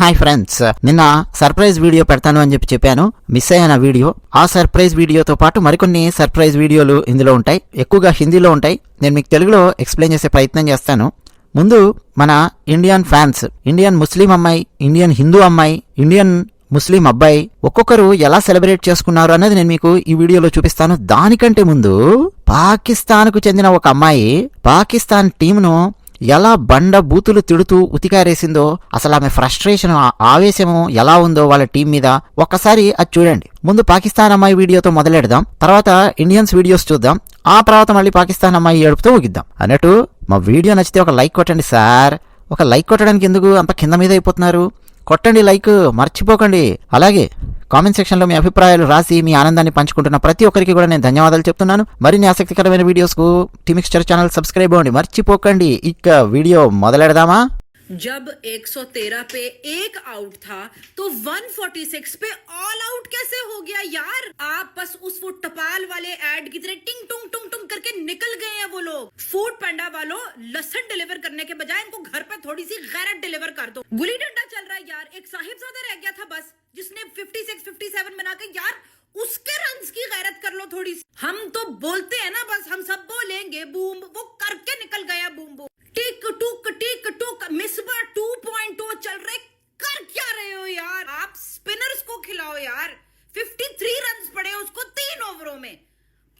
Hi friends నిన్న surprise video పెడతాను అని చెప్పి చెప్పాను. మిస్ అయిన వీడియో? ఆ సర్ప్రైజ్ వీడియోతో పాటు మరికొన్ని సర్ప్రైజ్ వీడియోలు ఇందులో ఉంటాయి. ఎక్కువగా హిందీలో ఉంటాయి. నేను మీకు తెలుగులో ఎక్స్ప్లెయిన్ చేసే ప్రయత్నం చేస్తాను. ముందు మన ఇండియన్ ఫ్యాన్స్ ఇండియన్ ముస్లిం అమ్మాయి ఇండియన్ హిందూ అమ్మాయి ఇండియన్ ముస్లిం అబ్బాయి ఒక్కొక్కరు ఎలా సెలబ్రేట్ చేసుకున్నారు అనేది నేను మీకు ఈ వీడియోలో చూపిస్తాను. దానికంటే ముందు పాకిస్తాన్కు చెందిన ఒక అమ్మాయి పాకిస్తాన్ టీంను ఎలా బండ బూతులు తిడుతూ ఉతికారేసిందో అసలు ఆమె ఫ్రస్ట్రేషన్ ఆ ఆవేశము ఎలా ఉందో వాళ్ళ టీం మీద ఒక్కసారి అది చూడండి. ముందు పాకిస్తాన్ అమ్మాయి వీడియోతో మొదలెడదాం. తర్వాత ఇండియన్స్ వీడియోస్ చూద్దాం. ఆ తర్వాత మళ్ళీ పాకిస్తాన్ అమ్మాయి ఏడుపుతో ఊగిద్దాం అన్నట్టు మా వీడియో నచ్చితే ఒక లైక్ కొట్టండి సార్. ఒక లైక్ కొట్టడానికి ఎందుకు అంత కింద మీద అయిపోతున్నారు? కొట్టండి లైక్ మర్చిపోకండి. అలాగే కామెంట్ సెక్షన్లో మీ అభిప్రాయాలు రాసి మీ ఆనందాన్ని పంచుకుంటున్న ప్రతి ఒక్కరికి కూడా నేను ధన్యవాదాలు చెప్తున్నాను మరిన్ని ఆసక్తికరమైన వీడియోస్కు టీమిక్స్చర్ ఛానల్ సబ్స్క్రైబ్ అవ్వండి మర్చిపోకండి ఇక వీడియో మొదలెడదామా जब 113 पे एक आउट था तो 146 पे ऑल आउट कैसे हो गया यार आप बस उस वो टपाल वाले एड की तरह टिंग टुंग टुंग टुंग करके निकल गए हैं वो लोग। फ़ूड पैंडा वालों लसन डिलीवर करने के बजाय इनको घर पे थोड़ी सी गैरत डिलीवर कर दो। गुली डंडा चल रहा है यार। एक साहिबजादा रह गया था बस, जिसने 56 57 बना के यार उसके रन्स की गैरत कर लो थोड़ी सी हम तो बोलते हैं ना बस, हम सब बोलेंगे, बूम, वो करके निकल गया बूम बूम। टिक, टुक टिक, टुक मिसबा 2.2 चल रहे। कर क्या रहे हो यार? आप स्पिनर्स को खिलाओ यार। 53 रन्स पड़े उसको तीन ओवरों में।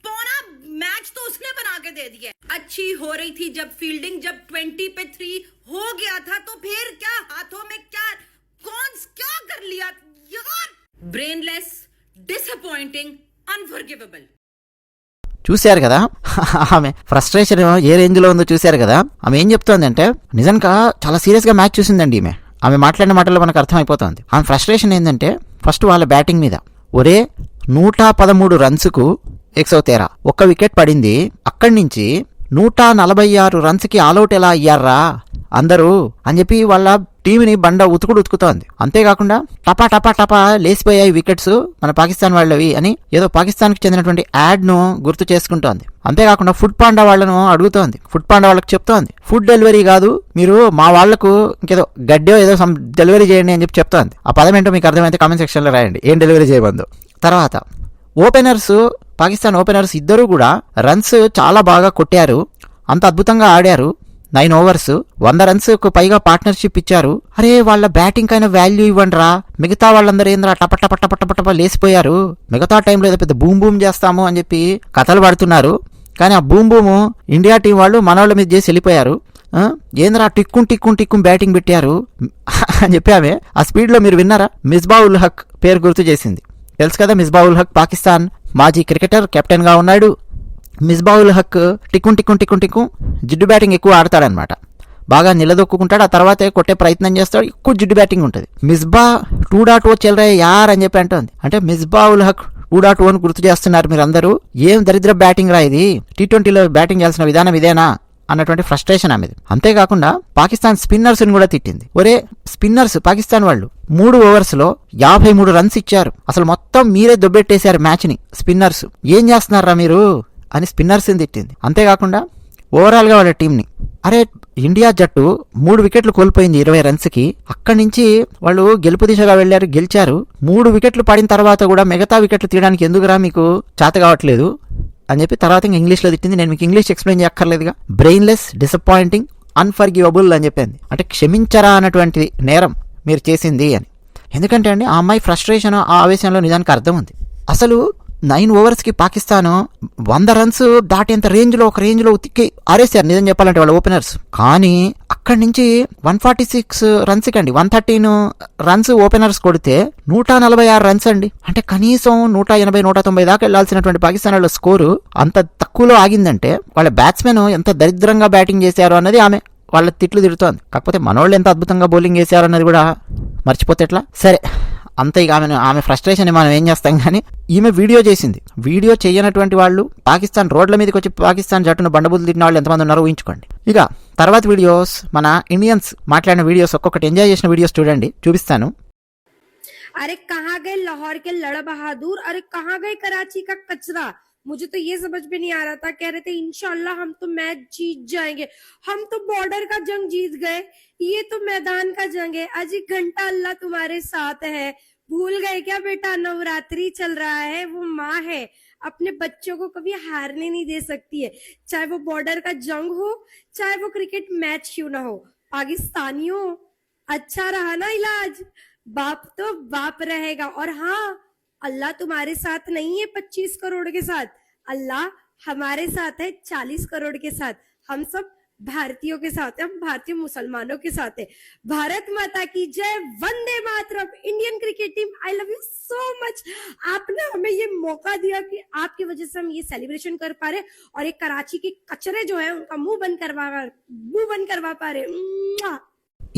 पौना मैच तो उसने बना के दे दिया अच्छी हो रही थी जब फील्डिंग जब 20 पे 3 हो गया था तो फिर क्या हाथों में क्या कौन क्या कर लिया यार ब्रेनलेस डिसअपॉइंटिंग अनफॉरगिवेबल చూశారు కదా ఆమె ఫ్రస్ట్రేషన్ ఏ రేంజ్ లో ఉందో చూశారు కదా ఆమె ఏం చెప్తోంది అంటే నిజంగా చాలా సీరియస్ గా మ్యాచ్ చూసిందండి ఈమె ఆమె మాట్లాడిన మాటల్లో మనకు అర్థమైపోతుంది ఆమె ఫ్రస్ట్రేషన్ ఏంటంటే ఫస్ట్ వాళ్ళ బ్యాటింగ్ మీద ఒరే నూట పదమూడు రన్స్కు ఎక్సో తేరా ఒక్క వికెట్ పడింది. అక్కడి నుంచి నూట నలభై ఆరు రన్స్కి ఆల్అౌట్ ఎలా అయ్యారా? అందరూ అని చెప్పి వాళ్ళ టీంని బండ ఉతుకుడు ఉతుకుతోంది. అంతేకాకుండా టపా టపా టపా లేసిపోయాయి వికెట్స్ మన పాకిస్తాన్ వాళ్ళవి అని ఏదో పాకిస్తాన్కి చెందినటువంటి యాడ్ను గుర్తు చేసుకుంటోంది. అంతేకాకుండా ఫుడ్ పాండా వాళ్ళను అడుగుతోంది. ఫుడ్ పాండా వాళ్ళకి చెప్తోంది. ఫుడ్ డెలివరీ కాదు మీరు మా వాళ్ళకు ఇంకేదో గడ్డో ఏదో సమ్ డెలివరీ చేయండి అని చెప్పి చెప్తోంది. ఆ పదం ఏంటో మీకు అర్థమైతే కామెంట్ సెక్షన్లో రాయండి. ఏం డెలివరీ చేయబందో. తర్వాత ఓపెనర్స్ పాకిస్తాన్ ఓపెనర్స్ ఇద్దరు కూడా రన్స్ చాలా బాగా కొట్టారు. అంత అద్భుతంగా ఆడారు. నైన్ ఓవర్స్ వంద రన్స్కు పైగా పార్ట్నర్షిప్ ఇచ్చారు. అరే వాళ్ళ బ్యాటింగ్ అయినా వాల్యూ ఇవ్వండి రా మిగతా వాళ్ళందరూ ఏంద్రా టప టప టప టప లేసిపోయారు మిగతా టైంలో ఏదో పెద్ద బూమ్ బూమ్ చేస్తాము అని చెప్పి కథలు పడుతున్నారు. కానీ ఆ బూమ్ బూము ఇండియా టీం వాళ్ళు మనోళ్ళ మీద చేసి వెళ్ళిపోయారు. ఏంద్రా టిక్కుం టిక్కుం టిక్కుం బ్యాటింగ్ పెట్టారు. అని చెప్పి ఆమె ఆ స్పీడ్లో మీరు విన్నారా? మిస్బా ఉల్ హక్ పేరు గుర్తు చేసింది. తెలుసు కదా మిస్బావుల్ హక్ పాకిస్తాన్ మాజీ క్రికెటర్ కెప్టెన్గా ఉన్నాడు. మిస్బావుల్ హక్ టిక్కుం టిక్కుం టిక్కుం టిక్కుం జిడ్డు బ్యాటింగ్ ఎక్కువ ఆడతాడనమాట బాగా నిలదొక్కుంటాడు ఆ తర్వాతే కొట్టే ప్రయత్నం చేస్తాడు. ఎక్కువ జిడ్డు బ్యాటింగ్ ఉంటుంది. మిస్బా టూ డాట్ ఓ చెల్లరే యార్ అని చెప్పి అంటుంది. అంటే మిస్బావుల్ హక్ టూ డాట్ ఓన్ గుర్తు చేస్తున్నారు మీరు అందరూ ఏం దరిద్ర బ్యాటింగ్ రా ఇది? టీ ట్వంటీలో బ్యాటింగ్ చేయాల్సిన విధానం ఇదేనా? అన్నటువంటి ఫ్రస్ట్రేషన్ ఆమెది. అంతేకాకుండా పాకిస్తాన్ స్పిన్నర్స్ని కూడా తిట్టింది. ఒరే స్పిన్నర్స్ పాకిస్తాన్ వాళ్ళు మూడు ఓవర్స్లో యాభై మూడు రన్స్ ఇచ్చారు. అసలు మొత్తం మీరే దొబ్బెట్టేశారు మ్యాచ్ని స్పిన్నర్స్ ఏం చేస్తున్నారా మీరు? అని స్పిన్నర్స్ని తిట్టింది. అంతేకాకుండా ఓవరాల్గా వాళ్ళ టీంని అరే ఇండియా జట్టు మూడు వికెట్లు కోల్పోయింది ఇరవై రన్స్కి. అక్కడి నుంచి వాళ్ళు గెలుపు దిశగా వెళ్ళారు గెలిచారు. మూడు వికెట్లు పడిన తర్వాత కూడా మిగతా వికెట్లు తీయడానికి ఎందుకురా మీకు చేత కావట్లేదు? అని చెప్పి తర్వాత ఇంకా ఇంగ్లీష్లో తిట్టింది. నేను మీకు ఇంగ్లీష్ ఎక్స్ప్లెయిన్ చేయక్కర్లేదుగా. బ్రెయిన్లెస్ డిసప్పాయింటింగ్ అన్ఫర్గివబుల్ అని చెప్పింది. అంటే క్షమించరా అన్నటువంటి నేరం మీరు చేసింది అని. ఎందుకంటే అండి ఆ అమ్మాయి ఫ్రస్ట్రేషన్ ఆ ఆవేశంలో నిజానికి అర్థం ఉంది. అసలు నైన్ ఓవర్స్కి పాకిస్తాన్ వంద రన్స్ దాటేంత రేంజ్లో ఒక రేంజ్లో ఉతికి ఆరేశారు. నిజం చెప్పాలంటే వాళ్ళ ఓపెనర్స్. కానీ అక్కడి నుంచి వన్ ఫార్టీ సిక్స్ రన్స్కి అండి వన్ థర్టీన్ రన్స్ ఓపెనర్స్ కొడితే నూట నలభై ఆరు రన్స్ అండి. అంటే కనీసం నూట ఎనభై నూట తొంభై దాకా వెళ్ళాల్సినటువంటి పాకిస్తాన్ వాళ్ళ స్కోరు అంత తక్కువలో ఆగిందంటే వాళ్ళ బ్యాట్స్మెన్ ఎంత దరిద్రంగా బ్యాటింగ్ చేశారు అన్నది ఆమె వాళ్ళ తిట్లు తిడుతోంది. కాకపోతే మనోళ్ళు ఎంత అద్భుతంగా బౌలింగ్ చేశారు అన్నది కూడా మర్చిపోతే ఎట్లా? సరే. అంతే ఇక ఆమె ఆమె ఫ్రస్ట్రేషన్ మనం ఏం చేస్తాం కానీ ఈమె వీడియో చేసింది వీడియో చేయనటువంటి వాళ్ళు పాకిస్తాన్ రోడ్ల మీదకి వచ్చి పాకిస్తాన్ జట్టును బండబుద్ధి తిట్టిన వాళ్ళు ఎంతమంది ఉన్నారో ఊహించుకోండి ఇక తర్వాత వీడియోస్ మన ఇండియన్స్ మాట్లాడిన వీడియోస్ ఒక్కొక్కటి ఎంజాయ్ చేసిన వీడియోస్ చూడండి చూపిస్తాను अरे कहाँ गए लाहौर के लड़ा बहादुर अरे कहाँ गए कराची का कचरा मुझे तो ये समझ में नहीं आ रहा था कह रहे थे इंशाल्लाह हम तो मैच जीत जाएंगे हम तो बॉर्डर का जंग जीत गए ये तो मैदान का जंग है आज एक घंटा अल्लाह तुम्हारे साथ है भूल गए क्या बेटा? नवरात्रि चल रहा है, वो माँ है। अपने बच्चों को कभी हारने नहीं दे सकती है। चाहे वो बॉर्डर का जंग हो, चाहे वो क्रिकेट मैच क्यों ना हो। पाकिस्तानियों अच्छा रहा ना इलाज? बाप तो बाप रहेगा। और हाँ अल्लाह तुम्हारे साथ नहीं है पच्चीस करोड़ के साथ। अल्लाह हमारे साथ है चालीस करोड़ के साथ। हम सब भारतीयों के साथ है हम भारतीय मुसलमानों के साथ है भारत माता की जय Vande Mataram Indian cricket team I love you so much आपने हमें ये मौका दिया कि आपकी वजह से हम ये सेलिब्रेशन कर पा रहे और एक कराची के कचरे जो है उनका मुंह बंद करवा मुंह बंद करवा पा रहे मुआ।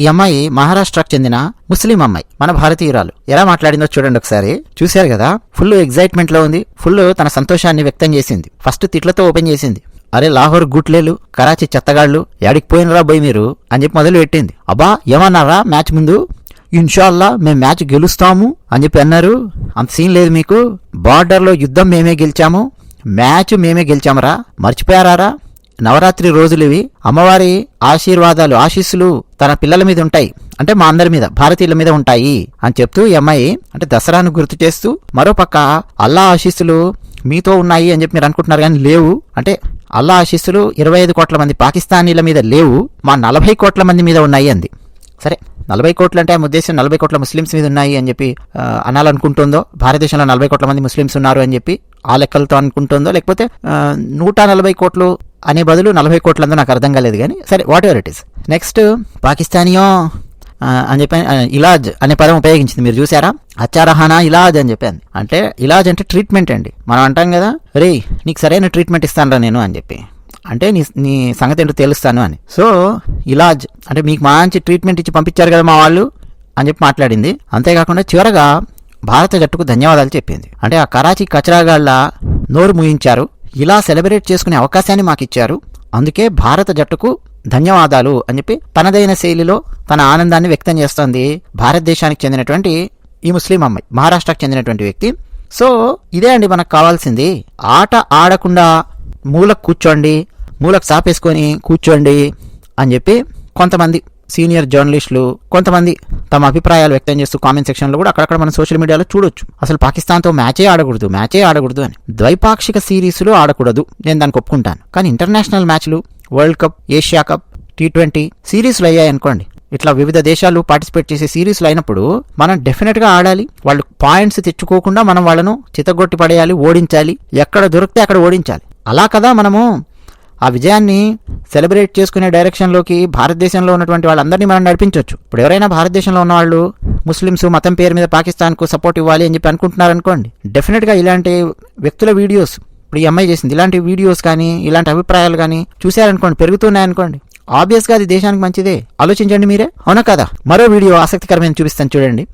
ఈ అమ్మాయి మహారాష్ట్రకు చెందిన ముస్లిం అమ్మాయి మన భారతీయురాలు ఎలా మాట్లాడిందో చూడండి ఒకసారి చూశారు కదా ఫుల్ ఎగ్జైట్మెంట్ లో ఉంది ఫుల్ తన సంతోషాన్ని వ్యక్తం చేసింది ఫస్ట్ తిట్లతో ఓపెన్ చేసింది అరే లాహోర్ గుట్లేలు కరాచీ చెత్తగాళ్ళు యాడికి పోయినరా పోయి మీరు? అని చెప్పి మొదలు పెట్టింది. అబ్బా ఏమన్నారా మ్యాచ్ ముందు? ఇన్షాల్లా మేము మ్యాచ్ గెలుస్తాము అని చెప్పి అన్నారు. అంత సీన్ లేదు మీకు? బార్డర్లో యుద్ధం మేమే గెలిచాము. మ్యాచ్ మేమే గెలిచామరా. మర్చిపోయారా నవరాత్రి రోజులు ఇవి అమ్మవారి ఆశీర్వాదాలు ఆశీస్సులు తన పిల్లల మీద ఉంటాయి. అంటే మా అందరి మీద భారతీయుల మీద ఉంటాయి అని చెప్తూ ఈ అమ్మాయి అంటే దసరాను గుర్తు చేస్తూ మరోపక్క అల్లా ఆశీస్సులు మీతో ఉన్నాయి అని చెప్పి మీరు అనుకుంటున్నారు కానీ లేవు. అంటే అల్లా ఆశీస్సులు ఇరవై ఐదు కోట్ల మంది పాకిస్తానీల మీద లేవు మా నలభై కోట్ల మంది మీద ఉన్నాయి అంది. సరే నలభై కోట్లు అంటే ఆమె ఉద్దేశం నలభై కోట్ల ముస్లిమ్స్ మీద ఉన్నాయి అని చెప్పి అనాలనుకుంటుందో భారతదేశంలో నలభై కోట్ల మంది ముస్లిమ్స్ ఉన్నారు అని చెప్పి ఆ లెక్కలతో అనుకుంటుందో లేకపోతే నూట నలభై కోట్లు అనే బదులు నలభై కోట్లందో నాకు అర్థం కాలేదు కానీ సరే whatever it is next పాకిస్తానియో అని చెప్పి ఇలాజ్ అనే పదం ఉపయోగించింది. మీరు చూసారా అచ్చారహానా ఇలాజ్ అని చెప్పాను. అంటే ఇలాజ్ అంటే ట్రీట్మెంట్ అండి. మనం అంటాం కదా రే నీకు సరైన ట్రీట్మెంట్ ఇస్తానరా నేను అని చెప్పి. అంటే నీ నీ సంగతి ఏంటో తెలుస్తాను అని. సో ఇలాజ్ అంటే మీకు మంచి ట్రీట్మెంట్ ఇచ్చి పంపించారు కదా మా వాళ్ళు అని చెప్పి మాట్లాడింది. అంతేకాకుండా చివరగా భారత జట్టుకు ధన్యవాదాలు చెప్పింది. అంటే ఆ కరాచీ కచరాగాళ్ళ నోరు ముయించారు. ఇలా సెలబ్రేట్ చేసుకునే అవకాశాన్ని మాకు ఇచ్చారు అందుకే భారత జట్టుకు ధన్యవాదాలు అని చెప్పి తనదైన శైలిలో తన ఆనందాన్ని వ్యక్తం చేస్తోంది. భారతదేశానికి చెందినటువంటి ఈ ముస్లిం అమ్మాయి మహారాష్ట్రకు చెందినటువంటి వ్యక్తి. సో ఇదే అండి మనకు కావాల్సింది. ఆట ఆడకుండా మూలకు కూర్చోండి మూలకు సాపేసుకొని కూర్చోండి అని చెప్పి కొంతమంది సీనియర్ జర్నలిస్టులు కొంతమంది తమ అభిప్రాయాలు వ్యక్తం చేస్తూ కామెంట్ సెక్షన్లో కూడా అక్కడక్కడ మనం సోషల్ మీడియాలో చూడొచ్చు. అసలు పాకిస్తాన్తో మ్యాచే ఆడకూడదు మ్యాచే ఆడకూడదు అని. ద్వైపాక్షిక సిరీస్లు ఆడకూడదు. నేను దానికి ఒప్పుకుంటాను. కానీ ఇంటర్నేషనల్ మ్యాచ్లు world cup Asia cup T twenty సిరీస్లు అయ్యాయి అనుకోండి. ఇట్లా వివిధ దేశాలు పార్టిసిపేట్ చేసే సిరీస్లు అయినప్పుడు మనం డెఫినెట్గా ఆడాలి. వాళ్ళు పాయింట్స్ తెచ్చుకోకుండా మనం వాళ్ళను చితగొట్టి పడేయాలి ఓడించాలి. ఎక్కడ దొరికితే అక్కడ ఓడించాలి. అలా కదా మనము ఆ విజయాన్ని సెలబ్రేట్ చేసుకునే డైరెక్షన్లోకి భారతదేశంలో ఉన్నటువంటి వాళ్ళందరినీ మనం నడిపించవచ్చు ఇప్పుడు ఎవరైనా భారతదేశంలో ఉన్న వాళ్ళు ముస్లిమ్స్ మతం పేరు మీద పాకిస్తాన్కు సపోర్ట్ ఇవ్వాలి అని చెప్పి అనుకుంటున్నారనుకోండి. డెఫినెట్గా ఇలాంటి వ్యక్తుల వీడియోస్ ఇప్పుడు ఈ అమ్మాయి చేసింది. ఇలాంటి వీడియోస్ కానీ ఇలాంటి అభిప్రాయాలు కానీ చూశారనుకోండి పెరుగుతున్నాయనుకోండి ఆబ్వియస్గా అది దేశానికి మంచిదే. ఆలోచించండి మీరే. అవునా కదా? మరో వీడియో ఆసక్తికరమైన చూపిస్తాను చూడండి.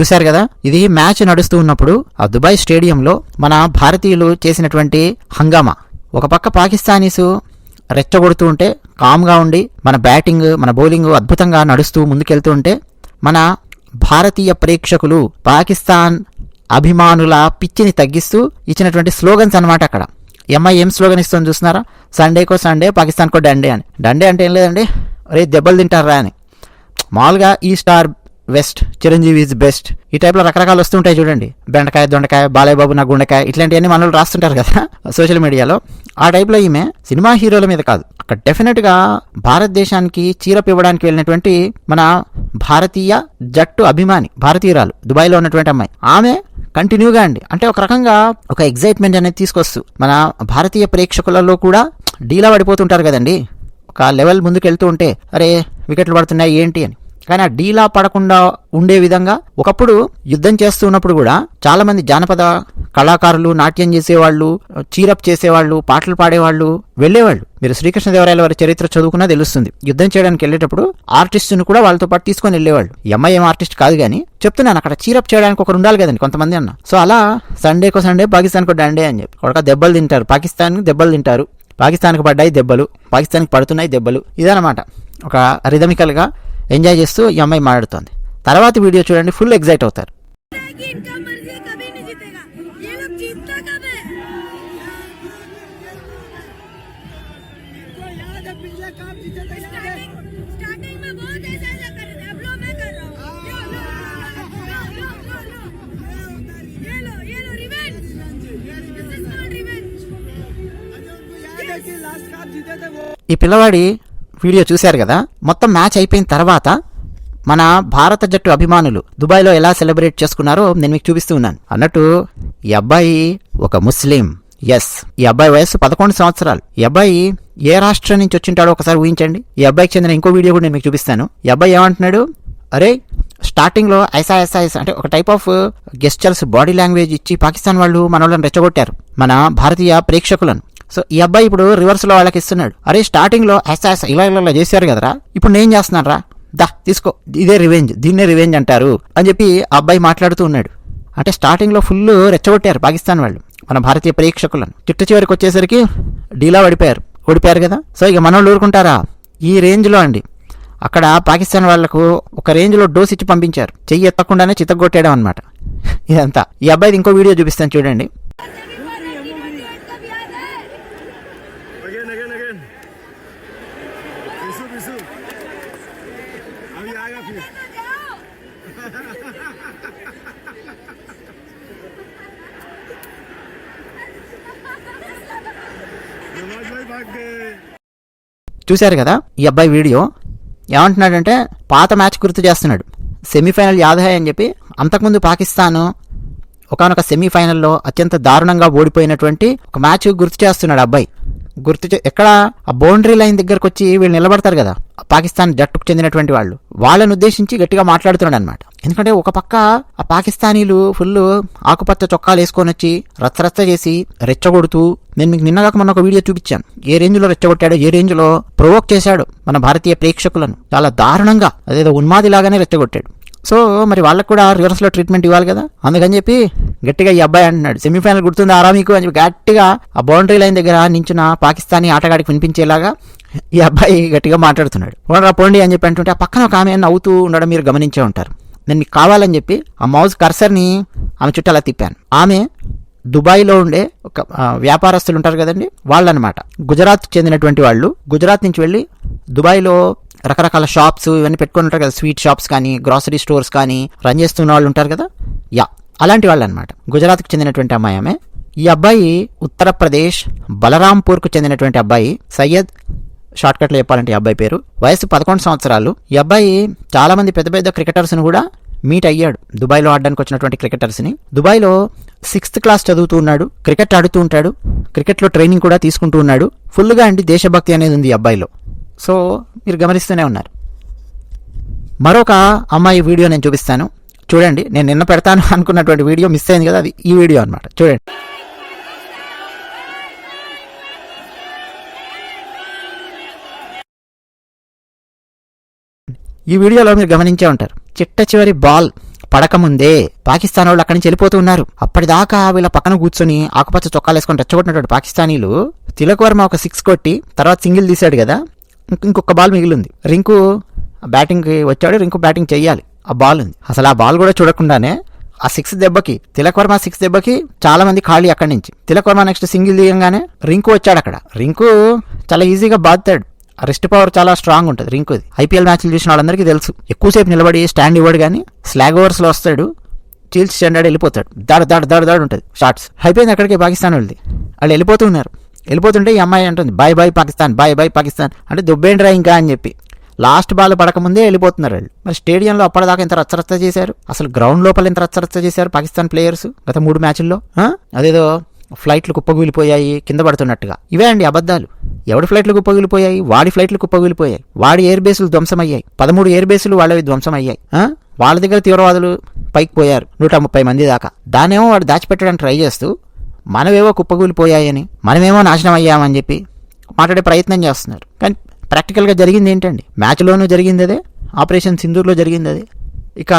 చూశారు కదా? ఇది మ్యాచ్ నడుస్తూ ఉన్నప్పుడు ఆ దుబాయ్ స్టేడియంలో మన భారతీయులు చేసినటువంటి హంగామా. ఒక పక్క పాకిస్తానీసు రెచ్చగొడుతూ ఉంటే కామ్గా ఉండి మన బ్యాటింగ్ మన బౌలింగ్ అద్భుతంగా నడుస్తూ ముందుకెళ్తూ ఉంటే మన భారతీయ ప్రేక్షకులు పాకిస్తాన్ అభిమానుల పిచ్చిని తగ్గిస్తూ ఇచ్చినటువంటి స్లోగన్స్ అన్నమాట అక్కడ. ఎంఐ ఏం స్లోగన్ ఇస్తుంది చూస్తున్నారా? సండేకో సండే పాకిస్తాన్కో డండే అని. డండే అంటే ఏం లేదండి? రే దెబ్బలు తింటారా అని. మామూలుగా ఈ star west. Chiranjeevi is best ఈ టైప్లో రకరకాలు వస్తుంటాయి చూడండి. బెండకాయ దొండకాయ బాలయ్యబాబు నా గుండెకాయ ఇట్లాంటివన్నీ మనలు రాస్తుంటారు కదా సోషల్ మీడియాలో ఆ టైప్లో ఈమె సినిమా హీరోల మీద కాదు. అక్కడ డెఫినెట్గా భారతదేశానికి చీరపు ఇవ్వడానికి వెళ్ళినటువంటి మన భారతీయ జట్టు అభిమాని భారతీయురాలు దుబాయ్లో ఉన్నటువంటి అమ్మాయి. ఆమె కంటిన్యూగా అండి. అంటే ఒక రకంగా ఒక ఎగ్జైట్మెంట్ అనేది తీసుకొస్తూ మన భారతీయ ప్రేక్షకులలో కూడా డీలా పడిపోతుంటారు కదండి. ఒక లెవెల్ ముందుకు వెళ్తూ ఉంటే అరే వికెట్లు పడుతున్నాయి ఏంటి అని. కానీ ఆ డీలా పడకుండా ఉండే విధంగా ఒకప్పుడు యుద్ధం చేస్తున్నప్పుడు కూడా చాలా మంది జానపద కళాకారులు నాట్యం చేసేవాళ్ళు చీరప్ చేసేవాళ్ళు పాటలు పాడేవాళ్ళు వెళ్ళేవాళ్ళు. మీరు శ్రీకృష్ణదేవరాయల వారి చరిత్ర చదువుకున్నా తెలుస్తుంది. యుద్ధం చేయడానికి వెళ్ళేటప్పుడు ఆర్టిస్టును కూడా వాళ్ళతో పాటు తీసుకొని వెళ్ళేవాళ్ళు. ఎంఐఎం ఆర్టిస్ట్ కాదు కానీ చెప్తున్నాను అక్కడ చీరప్ చేయడానికి ఒకరు ఉండాలి కదండి కొంతమంది అన్న. సో అలా సండేకో సండే పాకిస్తాన్కో డండే అని చెప్పి. ఒక దెబ్బలు తింటారు. పాకిస్తాన్కి దెబ్బలు తింటారు. పాకిస్తాన్కి పడ్డాయి దెబ్బలు. పాకిస్తాన్కి పడుతున్నాయి దెబ్బలు. ఇదనమాట ఒక రిథమికల్గా ఎంజాయ్ చేస్తూ ఈ అమ్మాయి మాట్లాడుతోంది. తర్వాత వీడియో చూడండి ఫుల్ ఎగ్జైట్ అవుతారు. ఈ పిల్లవాడి వీడియో చూశారు కదా మొత్తం మ్యాచ్ అయిపోయిన తర్వాత మన భారత జట్టు అభిమానులు దుబాయ్లో ఎలా సెలబ్రేట్ చేసుకున్నారో నేను మీకు చూపిస్తూ ఉన్నాను. అన్నట్టు ఈ అబ్బాయి ఒక ముస్లిం. ఎస్ ఈ అబ్బాయి వయస్సు పదకొండు సంవత్సరాలు. ఈ అబ్బాయి ఏ రాష్ట్రం నుంచి వచ్చింటాడో ఒకసారి ఊహించండి. ఈ అబ్బాయికి చెందిన ఇంకో వీడియో కూడా నేను మీకు చూపిస్తాను. ఈ అబ్బాయి ఏమంటున్నాడు? అరే స్టార్టింగ్లో ఐసా ఐసా ఐసా అంటే ఒక type of gestures body language ఇచ్చి పాకిస్తాన్ వాళ్ళు మన వాళ్ళని రెచ్చగొట్టారు. మన భారతీయ ప్రేక్షకులను. సో ఈ అబ్బాయి ఇప్పుడు రివర్స్లో వాళ్ళకి ఇస్తున్నాడు. అరే స్టార్టింగ్లో ఐసా ఐసా ఇలా ఇలా ఇలా చేశారు కదరా? ఇప్పుడు నేను చేస్తున్నాను రా దా తీసుకో. ఇదే రివెంజ్ దీన్నే రివెంజ్ అంటారు అని చెప్పి ఆ అబ్బాయి మాట్లాడుతూ ఉన్నాడు. అంటే స్టార్టింగ్లో ఫుల్ రెచ్చగొట్టారు పాకిస్తాన్ వాళ్ళు మన భారతీయ ప్రేక్షకులను. చిట్ట చివరికి వచ్చేసరికి డీలా పడిపోయారు ఓడిపోయారు కదా? సో ఇక మనోళ్ళు ఊరుకుంటారా? ఈ రేంజ్లో అండి. అక్కడ పాకిస్తాన్ వాళ్ళకు ఒక రేంజ్లో డోస్ ఇచ్చి పంపించారు. చెయ్యి ఎత్తకుండానే చిత్తగొట్టేయడం అనమాట ఇదంతా. ఈ అబ్బాయిది ఇంకో వీడియో చూపిస్తాను చూడండి. చూశారు కదా ఈ అబ్బాయి వీడియో? ఏమంటున్నాడంటే పాత మ్యాచ్ గుర్తు చేస్తున్నాడు. సెమీఫైనల్ యాదహే అని చెప్పి అంతకుముందు పాకిస్తాన్ ఒకనొక సెమీఫైనల్లో అత్యంత దారుణంగా ఓడిపోయినటువంటి ఒక మ్యాచ్ గుర్తు చేస్తున్నాడు అబ్బాయి. గుర్తు చే ఎక్కడ? ఆ బౌండరీ లైన్ దగ్గరకు వచ్చి వీళ్ళు నిలబడతారు కదా. పాకిస్తాన్ జట్టుకు చెందినటువంటి వాళ్ళు. వాళ్ళని ఉద్దేశించి గట్టిగా మాట్లాడుతున్నాడు అనమాట ఎందుకంటే ఒక పక్క ఆ పాకిస్తానీలు ఫుల్ ఆకుపచ్చ చొక్కాలు వేసుకొని వచ్చి రచ్చరచ్చ చేసి రెచ్చగొడుతూ నేను మీకు నిన్నగాక మొన్న ఒక వీడియో చూపించాను. ఏ రేంజ్లో రెచ్చగొట్టాడో ఏ రేంజ్లో ప్రొవోక్ చేశాడు మన భారతీయ ప్రేక్షకులను. చాలా దారుణంగా అదేదో ఉన్మాదిలాగానే రెచ్చగొట్టాడు. సో మరి వాళ్ళకు కూడా రివర్స్లో ట్రీట్మెంట్ ఇవ్వాలి కదా? అందుకని చెప్పి గట్టిగా ఈ అబ్బాయి అంటున్నాడు. సెమీఫైనల్ గుర్తుంది ఆరా మీకు? అని చెప్పి గట్టిగా ఆ బౌండరీ లైన్ దగ్గర నించున్న పాకిస్తానీ ఆటగాడికి వినిపించేలాగా ఈ అబ్బాయి గట్టిగా మాట్లాడుతున్నాడు. పోండ్రా పోండి అని చెప్పి అంటుంటే ఆ పక్కన ఒక ఆమె నవ్వుతూ ఉండడం మీరు గమనించే ఉంటారు. నేను మీకు కావాలని చెప్పి ఆ మౌజ్ కర్సర్ని ఆమె చుట్టూ అలా తిప్పాను. ఆమె దుబాయ్లో ఉండే ఒక వ్యాపారస్తులు ఉంటారు కదండి వాళ్ళు అనమాట గుజరాత్ చెందినటువంటి వాళ్ళు. గుజరాత్ నుంచి వెళ్ళి దుబాయ్లో రకరకాల షాప్స్ ఇవన్నీ పెట్టుకుని ఉంటారు కదా స్వీట్ షాప్స్ కానీ గ్రాసరీ స్టోర్స్ కానీ రన్ చేస్తున్న వాళ్ళు ఉంటారు కదా యా అలాంటి వాళ్ళు అనమాట గుజరాత్కి చెందినటువంటి అమ్మాయి ఆమె. ఈ అబ్బాయి ఉత్తరప్రదేశ్ బలరాంపూర్కు చెందినటువంటి అబ్బాయి సయ్యద్ షార్ట్కట్లో చెప్పాలంటే ఈ అబ్బాయి పేరు. వయసు పదకొండు సంవత్సరాలు. ఈ అబ్బాయి చాలామంది పెద్ద పెద్ద క్రికెటర్స్ని కూడా మీట్ అయ్యాడు. దుబాయ్లో ఆడడానికి వచ్చినటువంటి క్రికెటర్స్ని. దుబాయ్లో సిక్స్త్ క్లాస్ చదువుతూ ఉన్నాడు. క్రికెట్ ఆడుతూ ఉంటాడు. క్రికెట్లో ట్రైనింగ్ కూడా తీసుకుంటూ ఉన్నాడు. ఫుల్గా అండి దేశభక్తి అనేది ఉంది ఈ అబ్బాయిలో. సో మీరు గమనిస్తూనే ఉన్నారు. మరొక అమ్మాయి వీడియో నేను చూపిస్తాను. చూడండి నేను నిన్న పెడతాను అనుకున్నటువంటి వీడియో మిస్ అయింది కదా అది ఈ వీడియో అనమాట చూడండి. ఈ వీడియోలో మీరు గమనించే ఉంటారు. చిట్ట చివరి బాల్ పడకముందే పాకిస్తాన్ వాళ్ళు అక్కడి నుంచి వెళ్ళిపోతూ ఉన్నారు. అప్పటిదాకా వీళ్ళ పక్కన కూర్చొని ఆకుపచ్చ చొక్కాలు వేసుకొని రెచ్చగొట్టినటువంటి పాకిస్తానీలు తిలక్ వర్మ ఒక సిక్స్ కొట్టి తర్వాత సింగిల్ తీశాడు కదా ఇంకొక బాల్ మిగిలింది. రింకు బ్యాటింగ్కి వచ్చాడు రింకు బ్యాటింగ్ చేయాలి. ఆ బాల్ ఉంది. అసలు ఆ బాల్ కూడా చూడకుండానే ఆ సిక్స్ దెబ్బకి తిలక్ వర్మ సిక్స్ దెబ్బకి చాలా మంది ఖాళీ అక్కడి నుంచి. తిలక్ వర్మ నెక్స్ట్ సింగిల్ తీయంగానే రింకు వచ్చాడు అక్కడ. రింకు చాలా ఈజీగా బాదుతాడు. రెస్ట్ పవర్ చాలా స్ట్రాంగ్ ఉంటుంది రింకుది ఐపీఎల్ మ్యాచ్లు చూసిన వాళ్ళందరికీ తెలుసు. ఎక్కువసేపు నిలబడి స్టాండ్ ఇవ్వడు కానీ స్లాగ్ ఓవర్స్లో వస్తాడు చీల్స్ స్టాండర్డ్ వెళ్ళిపోతాడు. దాడు దాడు దాడు దాడు ఉంటుంది షార్ట్స్ అయిపోయింది అక్కడికి పాకిస్తాన్ వెళ్ళి వాళ్ళు వెళ్ళిపోతున్నారు వెళ్ళిపోతుంటే ఈ అమ్మాయి అంటుంది bye bye Pakistan bye bye Pakistan అంటే దుబ్బేండ్రా ఇంకా అని చెప్పి. లాస్ట్ బాల్ పడకముందే వెళ్ళిపోతున్నారు వాళ్ళు. మరి స్టేడియంలో అప్పటిదాకా ఇంత రచ్చరచ్చ చేశారు? అసలు గ్రౌండ్ లోపల ఇంత రచ్చరచ్చ చేశారు పాకిస్తాన్ ప్లేయర్స్ గత మూడు మ్యాచ్ల్లో? అదేదో ఫ్లైట్లు కుప్పకూలిపోయాయి కింద పడుతున్నట్టుగా. ఇవే అండి అబద్ధాలు. ఎవడి ఫ్లైట్లు కుప్పగిలిపోయాయి? వాడి ఫ్లైట్లు కుప్పగిలిపోయాయి. వాడి ఎయిర్ బేసులు ధ్వంసమయ్యాయి. పదమూడు ఎయిర్ బేసులు వాళ్ళవి ధ్వంసమయ్యాయి. వాళ్ళ దగ్గర తీవ్రవాదులు పైకి పోయారు. నూట ముప్పై మంది దాకా. దానేమో వాడు దాచిపెట్టడానికి ట్రై చేస్తూ మనమేవో కుప్పగూలిపోయాయని మనమేమో నాశనం అయ్యామని చెప్పి మాట్లాడే ప్రయత్నం చేస్తున్నారు. కానీ ప్రాక్టికల్గా జరిగింది ఏంటండి? మ్యాచ్లోనూ జరిగింది అదే ఆపరేషన్ సింధూర్లో జరిగింది అదే ఇక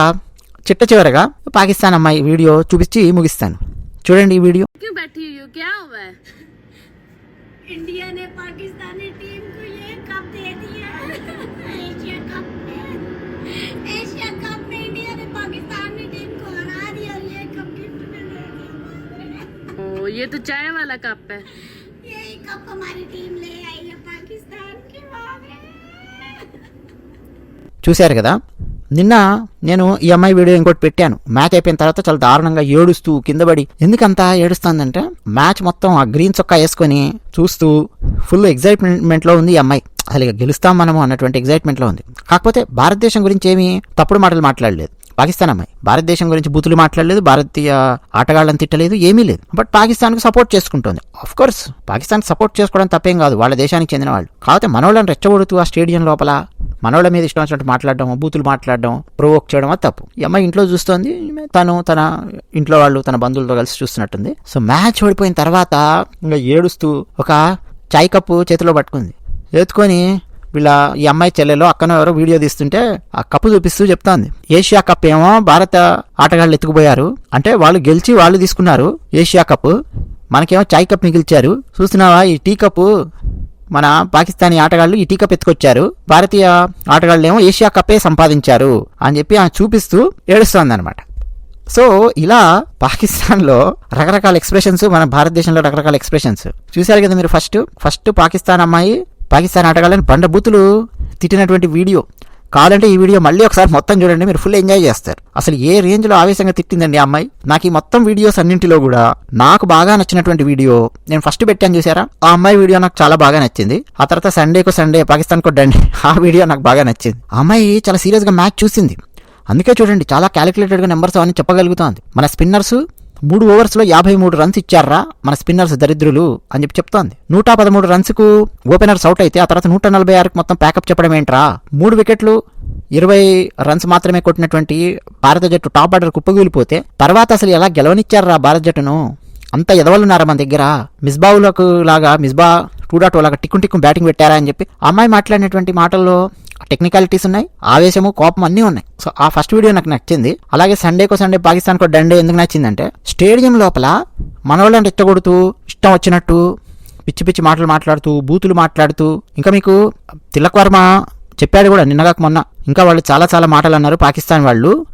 చిట్ట చివరగా పాకిస్తాన్ అమ్మాయి వీడియో చూపించి ముగిస్తాను. చూడండి ఈ వీడియో क्यों बैठी हुई हो क्या हुआ है इंडिया ने पाकिस्तानी टीम को ये कप दे दिया एशिया कप में एशिया कप में इंडिया ने पाकिस्तानी टीम को हरा दिया और ये कप गिफ्ट में दे दिया ओ ये तो चाय वाला कप है यही कप हमारी टीम ले आई है पाकिस्तान की वहाँ में చూశారు కదా నిన్న నేను ఈ అమ్మాయి వీడియో ఇంకోటి పెట్టాను. మ్యాచ్ అయిపోయిన తర్వాత చాలా దారుణంగా ఏడుస్తూ కింద పడి. ఏడుస్తుందంటే మ్యాచ్ మొత్తం ఆ గ్రీన్ చొక్కా వేసుకొని చూస్తూ ఫుల్ ఎగ్జైట్మెంట్లో ఉంది ఈ అమ్మాయి అసలు ఇక గెలుస్తాం మనము అన్నటువంటి ఎగ్జైట్మెంట్లో ఉంది. కాకపోతే భారతదేశం గురించి ఏమీ తప్పుడు మాటలు మాట్లాడలేదు. పాకిస్తాన్ అమ్మాయి. భారతదేశం గురించి బూతులు మాట్లాడలేదు భారతీయ ఆటగాళ్ళని తిట్టలేదు ఏమీ లేదు. బట్ పాకిస్తాన్కు సపోర్ట్ చేసుకుంటుంది. ఆఫ్ కోర్స్ పాకిస్తాన్ సపోర్ట్ చేసుకోవడం తప్పేం కాదు. వాళ్ళ దేశానికి చెందిన వాళ్ళు. కాకపోతే మనోళ్ళని రెచ్చగొడుతూ ఆ స్టేడియం లోపల మనోళ్ళ మీద ఇష్టం వచ్చినట్టు మాట్లాడడం బూతులు మాట్లాడడం ప్రొవోక్ చేయడం అది తప్పు. ఈ అమ్మాయి ఇంట్లో చూస్తోంది. తను తన ఇంట్లో వాళ్ళు తన బంధువులతో కలిసి చూస్తున్నట్టుంది. సో మ్యాచ్ ఓడిపోయిన తర్వాత ఇంకా ఏడుస్తూ ఒక చాయ్ కప్పు చేతిలో పట్టుకుంది. ఎత్తుకొని వీళ్ళ ఈ అమ్మాయి చెల్లెలో అక్కనో ఎవరో వీడియో తీస్తుంటే ఆ కప్పు చూపిస్తూ చెప్తాంది. ఏషియా కప్ ఏమో భారత ఆటగాళ్ళు ఎత్తుకుపోయారు. అంటే వాళ్ళు గెలిచి వాళ్ళు తీసుకున్నారు ఏషియా కప్. మనకేమో చాయ్ కప్ మిగిల్చారు. చూస్తున్నావా ఈ టీ కప్పు మన పాకిస్తానీ ఆటగాళ్ళు ఈ టీ కప్ ఎత్తుకొచ్చారు. భారతీయ ఆటగాళ్ళు ఏమో ఏషియా కప్పే సంపాదించారు అని చెప్పి ఆమె చూపిస్తూ ఏడుస్తోంది అనమాట సో ఇలా పాకిస్తాన్లో రకరకాల ఎక్స్ప్రెషన్స్ మన భారతదేశంలో రకరకాల ఎక్స్ప్రెషన్స్. చూశారు కదా మీరు ఫస్ట్? ఫస్ట్ పాకిస్తాన్ అమ్మాయి పాకిస్తాన్ ఆటగాళ్ళని బండబూతులు తిట్టినటువంటి వీడియో. కావాలంటే ఈ వీడియో మళ్ళీ ఒకసారి మొత్తం చూడండి మీరు ఫుల్ ఎంజాయ్ చేస్తారు. అసలు ఏ రేంజ్లో ఆవేశంగా తిట్టిందండి ఆ అమ్మాయి? నాకు ఈ మొత్తం వీడియోస్ అన్నింటిలో కూడా నాకు బాగా నచ్చినటువంటి వీడియో నేను ఫస్ట్ పెట్టాను చూసారా? ఆ అమ్మాయి వీడియో నాకు చాలా బాగా నచ్చింది. ఆ తర్వాత సండేకు సండే పాకిస్తాన్ డండి ఆ వీడియో నాకు బాగా నచ్చింది. అమ్మాయి చాలా సీరియస్గా మ్యాచ్ చూసింది. అందుకే చూడండి చాలా క్యాలిక్యులేటెడ్గా నెంబర్స్ అవన్నీ చెప్పగలుగుతోంది. మన స్పిన్నర్స్ మూడు ఓవర్స్లో యాభై మూడు రన్స్ ఇచ్చారా మన స్పిన్నర్స్ దరిద్రులు అని చెప్పి చెప్తోంది. నూట పదమూడు రన్స్కు ఓపెనర్స్ అవుట్ అయితే ఆ తర్వాత నూట నలభై ఆరుకు మొత్తం ప్యాకప్ చెప్పడం ఏంట్రా? మూడు వికెట్లు ఇరవై రన్స్ మాత్రమే కొట్టినటువంటి భారత జట్టు టాప్ ఆర్డర్ కుప్పగూలిపోతే తర్వాత అసలు ఎలా గెలవనిచ్చారా భారత జట్టును? అంత ఎదవలున్నారా మన దగ్గర? మిస్బావులకు లాగా మిస్బా టూ డాట్ లాగా టిక్కు టిక్కు బ్యాటింగ్ పెట్టారా అని చెప్పి అమ్మాయి మాట్లాడినటువంటి మాటల్లో టెక్నికాలిటీస్ ఉన్నాయి ఆవేశము కోపం అన్నీ ఉన్నాయి. సో ఆ ఫస్ట్ వీడియో నాకు నచ్చింది. అలాగే సండేకో సండే పాకిస్తాన్కో డండే ఎందుకు నచ్చిందంటే స్టేడియం లోపల మనవాళ్ళని రెచ్చగొడుతూ ఇష్టం వచ్చినట్టు పిచ్చి పిచ్చి మాటలు మాట్లాడుతూ బూతులు మాట్లాడుతూ ఇంకా మీకు తిలక్ వర్మ చెప్పాడు కూడా నిన్నగాక మొన్న. ఇంకా వాళ్ళు చాలా చాలా మాటలు అన్నారు పాకిస్తాన్ వాళ్ళు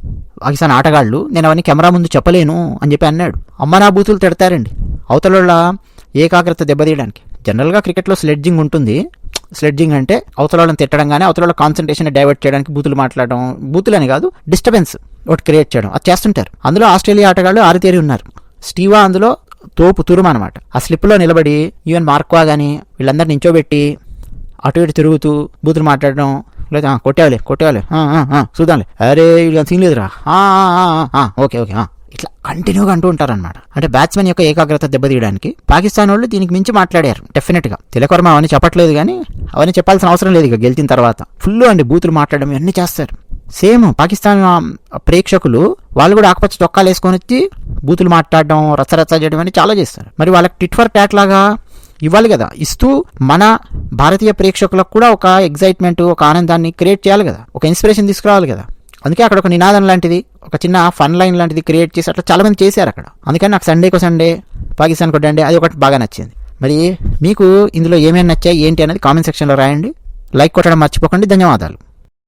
పాకిస్తాన్ ఆటగాళ్ళు. నేను అవన్నీ కెమెరా ముందు చెప్పలేను అని చెప్పి అన్నాడు. అమ్మ నా బూతులు తిడతారండి. అవతల ఏకాగ్రత దెబ్బతీయడానికి. జనరల్గా క్రికెట్లో స్లెడ్జింగ్ ఉంటుంది. స్లెడ్జింగ్ అంటే అవతలని తిట్టడం కానీ అవతల కాన్సన్ట్రేషన్ డైవర్ట్ చేయడానికి బూతులు మాట్లాడడం బూతులు అని కాదు డిస్టర్బెన్స్ ఒకటి క్రియేట్ చేయడం. అది చేస్తుంటారు. అందులో ఆస్ట్రేలియా ఆటగాళ్ళు ఆరితేరి ఉన్నారు. స్టీవా అందులో తోపు తురుము అనమాట ఆ స్లిప్లో నిలబడి ఈవెన్ మార్క్వా కానీ వీళ్ళందరిని నించోబెట్టి అటు ఇటు తిరుగుతూ బూతులు మాట్లాడడం లేదా కొట్టేవాలి కొట్టేవాలి చూద్దాంలే. అరే వీళ్ళ సీన్ లేదురా. ఓకే ఓకే ఇట్లా కంటిన్యూగా అంటూ ఉంటారనమాట అంటే బ్యాట్స్మెన్ యొక్క ఏకాగ్రత దెబ్బతీయడానికి పాకిస్తాన్ వాళ్ళు దీనికి మించి మాట్లాడారు డెఫినెట్గా తిలకర్మ అవన్నీ చెప్పట్లేదు కానీ అవన్నీ చెప్పాల్సిన అవసరం లేదు ఇక గెలిచిన తర్వాత. ఫుల్ అండి బూతులు మాట్లాడడం ఇవన్నీ చేస్తారు. సేమ్ పాకిస్తాన్ ప్రేక్షకులు వాళ్ళు కూడా ఆకుపచ్చ చొక్కాలు వేసుకొని వచ్చి బూతులు మాట్లాడడం రచ్చరచ్చ చేయడం అని చాలా చేస్తారు. మరి వాళ్ళకి టిట్ ఫర్ ట్యాట్ లాగా ఇవ్వాలి కదా. ఇస్తూ మన భారతీయ ప్రేక్షకులకు కూడా ఒక ఎగ్జైట్మెంట్ ఒక ఆనందాన్ని క్రియేట్ చేయాలి కదా. ఒక ఇన్స్పిరేషన్ తీసుకురావాలి కదా. అందుకే అక్కడ ఒక నినాదం లాంటిది ఒక చిన్న ఫన్ లైన్ లాంటిది క్రియేట్ చేసి అట్లా చాలామంది చేశారు అక్కడ. అందుకని నాకు సండేకో సండే పాకిస్తాన్ కొట్టండి అది ఒకటి బాగా నచ్చింది. మరి మీకు ఇందులో ఏమేమి నచ్చాయి ఏంటి అనేది కామెంట్ సెక్షన్లో రాయండి. లైక్ కొట్టడం మర్చిపోకండి. ధన్యవాదాలు.